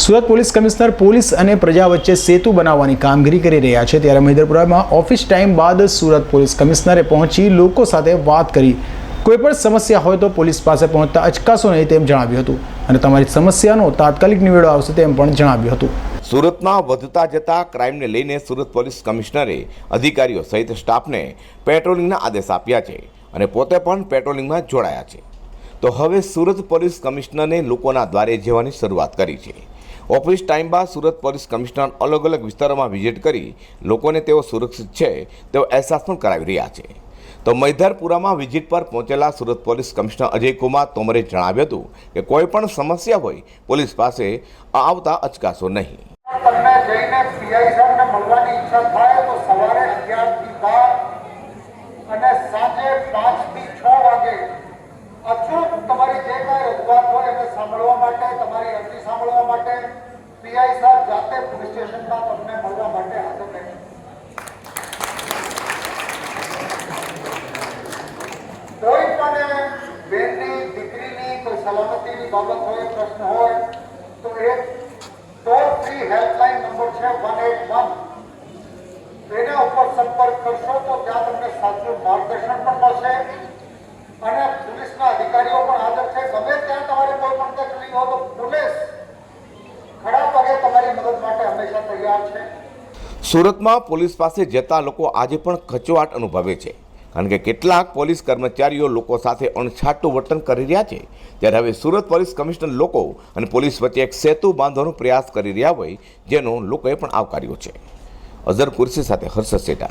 Surat police commissioner, police અને પ્રજા વચ્ચે સેતુ બનાવવાની કામગીરી કરી રહ્યા છે. ત્યારે મહિધરપુરામાં ઓફિસ ટાઈમ બાદ સુરત પોલીસ કમિશનરે પહોંચી લોકો સાથે વાત કરી. કોઈપણ સમસ્યા હોય તો પોલીસ પાસે પહોંચતા અચકાશો નહીં તેમ જણાવ્યું હતું અને તમારી સમસ્યાનો તાત્કાલિક નિવેડો આવશે તેમ પણ જણાવ્યું હતું. સુરતમાં વધતા જતા ક્રાઇમને લઈને સુરત પોલીસ કમિશનરે અધિકારીઓ સહિત સ્ટાફને પેટ્રોલિંગના આદેશ આપ્યા છે અને પોતે પણ પેટ્રોલિંગમાં જોડાયા છે. તો હવે સુરત પોલીસ કમિશનરે લોકોના દ્વારે જવાની શરૂઆત કરી છે. ઓફિસ ટાઈમ બાદ સુરત પોલીસ કમિશનર અલગ અલગ વિસ્તારોમાં વિઝિટ કરી લોકોને તેઓ સુરક્ષિત છે તેવો અહેસાસ પણ કરાવી રહ્યા છે. તો મૈધરપુરામાં વિઝિટ પર પહોંચેલા સુરત પોલીસ કમિશનર અજયકુમાર તોમરે જણાવ્યું હતું કે કોઈ પણ સમસ્યા હોય, પોલીસ પાસે આવતા અચકાશો નહીં. તમને જઈને પીઆઈ સાહેબને મળવાની ઈચ્છા થાય તો સવારે અગિયારથી બાર અને સાંજે પાંચથી છ વાગે અચૂક તમારી જે કાંઈ રજૂઆત હોય એને સાંભળવા માટે તમારી અરજી માટે પીઆઈ સાહેબ જાતે પોલીસ સ્ટેશનમાં તમને મળવા માટે હાજર રહેશે કોઈ પણ બેનની દીકરીની કોઈ સલામતીની બાબત હોય, પ્રશ્ન હોય, તો એક ટોલ ફ્રી હેલ્પલાઇન નંબર છે વન એટ વન. એના ઉપર સંપર્ક કરશો તો ત્યાં તમને સાચું માર્ગદર્શન પણ મળશે અને પોલીસના અધિકારીઓ પણ હાજર છે ગમે ત્યાં તમારે કોઈ પણ તકલીફ હોય તો પોલીસ ખડા પગે સુરતમાં પોલીસ પાસે જતા લોકો આજે પણ કચવાટ અનુભવે છે. કારણ કે કેટલાક પોલીસ કર્મચારીઓ લોકો સાથે અણછાટું વર્તન કરી રહ્યા છે. ત્યારે હવે સુરત પોલીસ કમિશનર લોકો અને પોલીસ વચ્ચે એક સેતુ બાંધવાનો પ્રયાસ કરી રહ્યા હોય, જેનો લોકોએ પણ આવકાર્યો છે. અઝર કુર્સી સાથે હર્ષ સેટા.